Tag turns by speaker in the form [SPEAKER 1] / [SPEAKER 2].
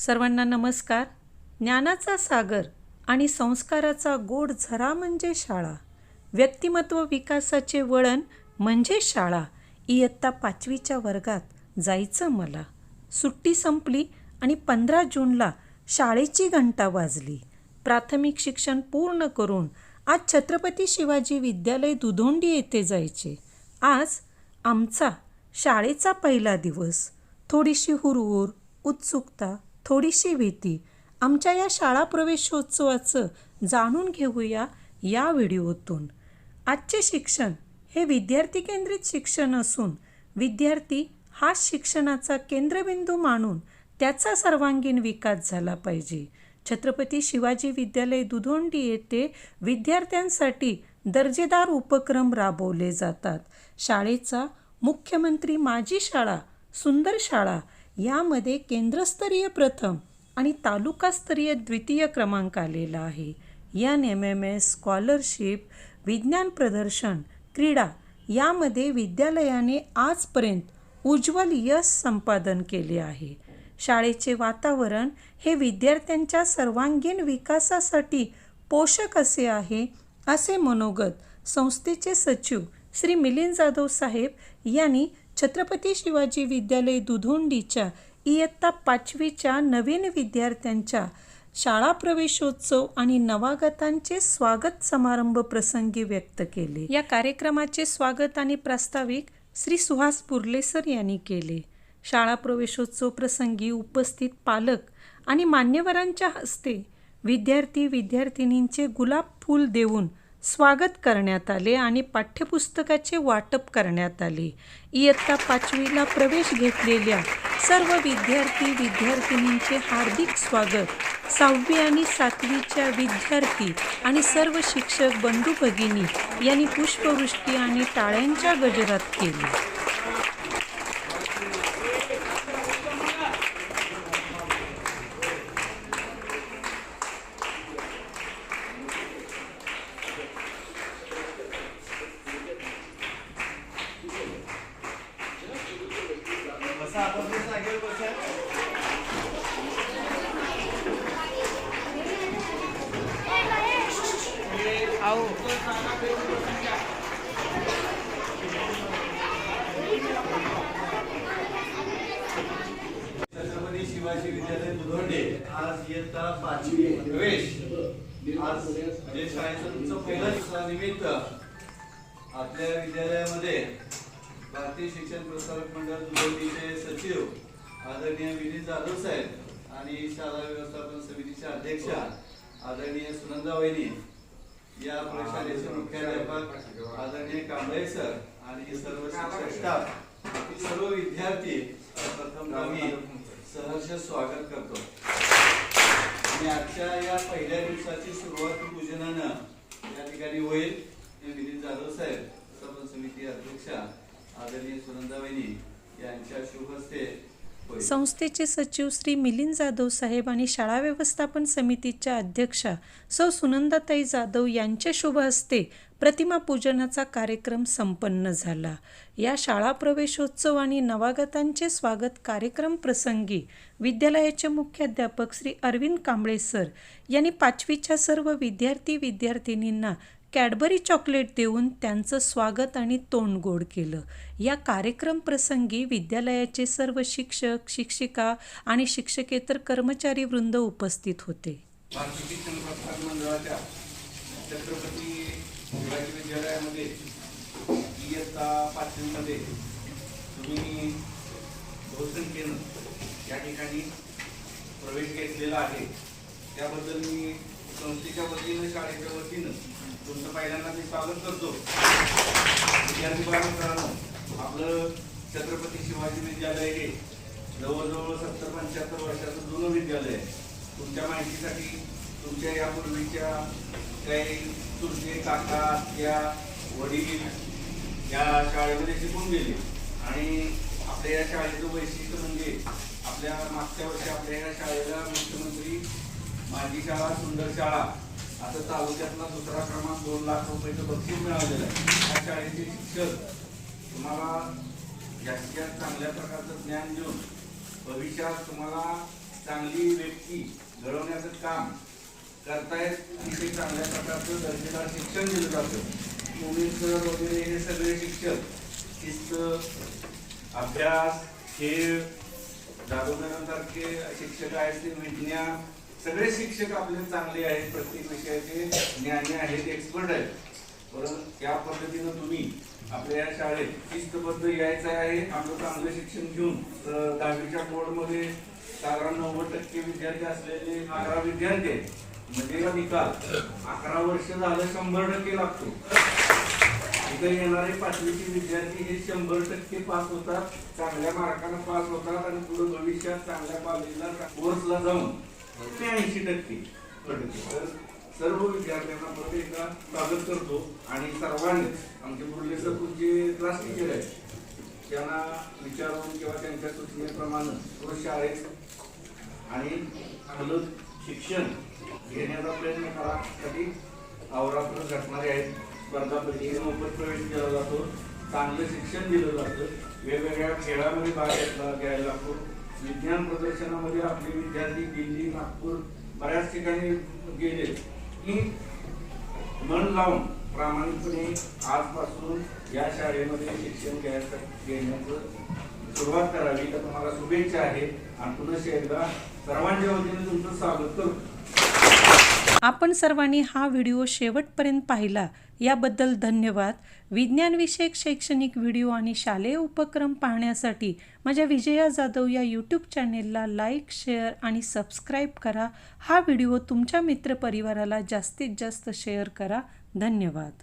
[SPEAKER 1] सर्वांना नमस्कार. ज्ञानाचा सागर आणि संस्काराचा गोड झरा म्हणजे शाळा. व्यक्तिमत्व विकासाचे वळण म्हणजे शाळा. इयत्ता पाचवीच्या वर्गात जायचं मला. सुट्टी संपली आणि पंधरा जूनला शाळेची घंटा वाजली. प्राथमिक शिक्षण पूर्ण करून आज छत्रपती शिवाजी विद्यालय दुधोंडी येथे जायचे. आज आमचा शाळेचा पहिला दिवस. थोडीशी हुरहुर उत्सुकता थोडीशी भीती. आमच्या या शाळा प्रवेशोत्सवाचं जाणून घेऊया या व्हिडिओतून. आजचे शिक्षण हे विद्यार्थी केंद्रित शिक्षण असून विद्यार्थी हा शिक्षणाचा केंद्रबिंदू मानून त्याचा सर्वांगीण विकास झाला पाहिजे. छत्रपती शिवाजी विद्यालय दुधोंडी येथे विद्यार्थ्यांसाठी दर्जेदार उपक्रम राबवले जातात. शाळेचा मुख्यमंत्री माझी शाळा सुंदर शाळा यामध्ये केंद्रस्तरीय प्रथम आणि तालुकास्तरीय द्वितीय क्रमांक आलेला आहे. N M M S scholarship विज्ञान प्रदर्शन क्रीडा यामध्ये विद्यालयाने आजपर्यंत उज्ज्वल यश संपादन केले आहे. शाळेचे वातावरण हे विद्यार्थ्यांच्या सर्वांगीण विकासासाठी पोषक असे आहे असे मनोगत संस्थेचे सचिव श्री मिलिंद जाधव साहेब यांनी छत्रपती शिवाजी विद्यालय दुधोंडीच्या इयत्ता पाचवीच्या नवीन विद्यार्थ्यांच्या शाळा प्रवेशोत्सव आणि नवागतांचे स्वागत समारंभ प्रसंगी व्यक्त केले. या कार्यक्रमाचे स्वागत आणि प्रास्ताविक श्री सुहास पुर्लेसर यांनी केले. शाळा प्रवेशोत्सव प्रसंगी उपस्थित पालक आणि मान्यवरांच्या हस्ते विद्यार्थी विद्यार्थिनींचे गुलाब फूल देऊन स्वागत करण्यात आले आणि पाठ्यपुस्तकाचे वाटप करण्यात आले. इयत्ता पाचवीला प्रवेश घेतलेल्या सर्व विद्यार्थी विद्यार्थिनींचे हार्दिक स्वागत. सहावी आणि सातवीच्या विद्यार्थी आणि सर्व शिक्षक बंधू भगिनी यांनी पुष्पवृष्टी आणि टाळ्यांच्या गजरात केली.
[SPEAKER 2] छत्रपती शिवाजी विद्यालय दुधोंडे आज इयत्ता पाचवी प्रवेश. आज म्हणजे शाळेचं तुमचं पहिलं दिवसानिमित्त आपल्या विद्यालयामध्ये भारतीय शिक्षण प्रसारक मंडळ दुधोंडीचे सचिव आदरणीय विनीत जाधव साहेब आणि शाळा व्यवस्थापन समितीच्या अध्यक्षा आदरणीय सुनंदा वहिनी या प्रशालेचे मुख्याध्यापक आदरणीय कांबळे सर आणि सर्व शिक्षक स्टाफ सर्व विद्यार्थी प्रथम आम्ही सहर्ष स्वागत करतो. आणि आजच्या या पहिल्या दिवसाची सुरुवात पूजनानं या ठिकाणी होईल. हे विनीत जाधव साहेब व्यवस्थापन समिती अध्यक्षा आदरणीय यांच्या
[SPEAKER 1] संस्थेचे सचिव श्री मिलिंद जाधव साहेब आणि शाळा व्यवस्थापन समितीच्या अध्यक्षा सौ सुनंदाताई जाधव यांच्या शुभ हस्ते प्रतिमा पूजनाचा कार्यक्रम संपन्न झाला. या शाळा प्रवेशोत्सव आणि नवागतांचे स्वागत कार्यक्रम प्रसंगी विद्यालयाचे मुख्याध्यापक श्री अरविंद कांबळे सर यांनी पाचवीच्या सर्व विद्यार्थी विद्यार्थिनींना कॅडबरी चॉकलेट देऊन त्यांचं स्वागत आणि तोंड गोड केलं. या कार्यक्रम प्रसंगी विद्यालयाचे सर्व शिक्षक शिक्षिका आणि शिक्षकेतर कर्मचारी वृंद उपस्थित होते.
[SPEAKER 3] छत्रपती विद्यालयामध्ये इयत्ता पाचवीमध्ये तुम्ही बहुसंख्येनं या ठिकाणी प्रवेश घेतलेला आहे. त्याबद्दल मी संस्थेच्या वतीनं शाळेच्या वतीनं तुमचं पहिल्यांदा मी स्वागत करतो. विद्यार्थी बाळमित्रांनो आपलं छत्रपती शिवाजी विद्यालय हे जवळजवळ सत्तर पंच्याहत्तर वर्षाचं जुनं विद्यालय आहे. तुमच्या माहितीसाठी तुमच्या यापूर्वीच्या काही तुमचे काका त्या वडील या शाळेमध्ये शिकून गेले. आणि आपल्या या शाळेचं वैशिष्ट्य म्हणजे आपल्या मागच्या वर्षी आपल्या या शाळेला मुख्यमंत्री माझी शाळा सुंदर शाळा आता तालुक्यातला दुसरा क्रमांक दोन लाख रुपयाचं बक्षीस मिळालेलं आहे. या शाळेचे शिक्षक तुम्हाला जास्तीत जास्त चांगल्या प्रकारचं ज्ञान देऊन भविष्यात तुम्हाला चांगली व्यक्ती घडवण्याचं काम करतायत तिथे चांगल्या प्रकारचं दर्जेदार शिक्षण दिलं जातं. मुली सर वगैरे हे सगळे शिक्षक शिस्त अभ्यास खेळ जादूगरांसारखे शिक्षक आहेत ते विज्ञान सगळे शिक्षक आपले चांगले आहेत प्रत्येक विषयाचे ज्ञानी आहेत एक्सपर्ट आहेत. परंतु त्या पद्धतीनं तुम्ही आपल्या या शाळेत शिस्तबद्ध यायचं आहे आपलं चांगलं शिक्षण घेऊन. तर दहावीच्या बोर्डमध्ये साधारण नव्वद टक्के विद्यार्थी असलेले अकरा विद्यार्थी आहेत. म्हणजे निकाल अकरा वर्ष झालं शंभर टक्के लागतो. इथे येणारे पाचवीचे विद्यार्थी हे शंभर टक्के पास होतात चांगल्या मार्काने पास होतात आणि पुढे भविष्यात चांगल्या कॉलेजला कोर्सला जाऊन ते ऐंशी टक्के. तर सर्व विद्यार्थ्यांना परत एकदा स्वागत करतो. आणि सर्वांनीच आमचे बुर्ले सर जे क्लास टीचर आहेत त्यांना विचारून किंवा त्यांच्या सूचनेप्रमाणे रोज शाळेत आणि चांगलं शिक्षण घेण्याचा प्रयत्न करा. कधी अवरात्र घटणारे आहेत. स्पर्धा परीक्षेत मोफत प्रवेश केला जातो. चांगलं शिक्षण दिलं जातं. वेगवेगळ्या खेळामध्ये भाग घेतला घ्यायला लागतो. विज्ञान प्रदर्शनामध्ये आपले विद्यार्थी दिल्ली नागपूर बऱ्याच ठिकाणी गेले. की मन लावून प्रामाणिकपणे आजपासून या शाळेमध्ये शिक्षण घ्यायचं घेण्याचं सुरुवात करावी. तर तुम्हाला शुभेच्छा आहे. आणि पुन्हा एकदा सर्वांच्या वतीने तुमचं स्वागत करतो
[SPEAKER 1] आपण सर्वांनी हा व्हिडिओ शेवटपर्यंत पाहिला. याबद्दल धन्यवाद. विज्ञानविषयक शैक्षणिक व्हिडिओ आणि शालेय उपक्रम पाहण्यासाठी माझ्या विजया जाधव या यूट्यूब चॅनेलला लाईक शेअर आणि सबस्क्राईब करा. हा व्हिडिओ तुमच्या मित्रपरिवाराला जास्तीत जास्त शेअर करा. धन्यवाद.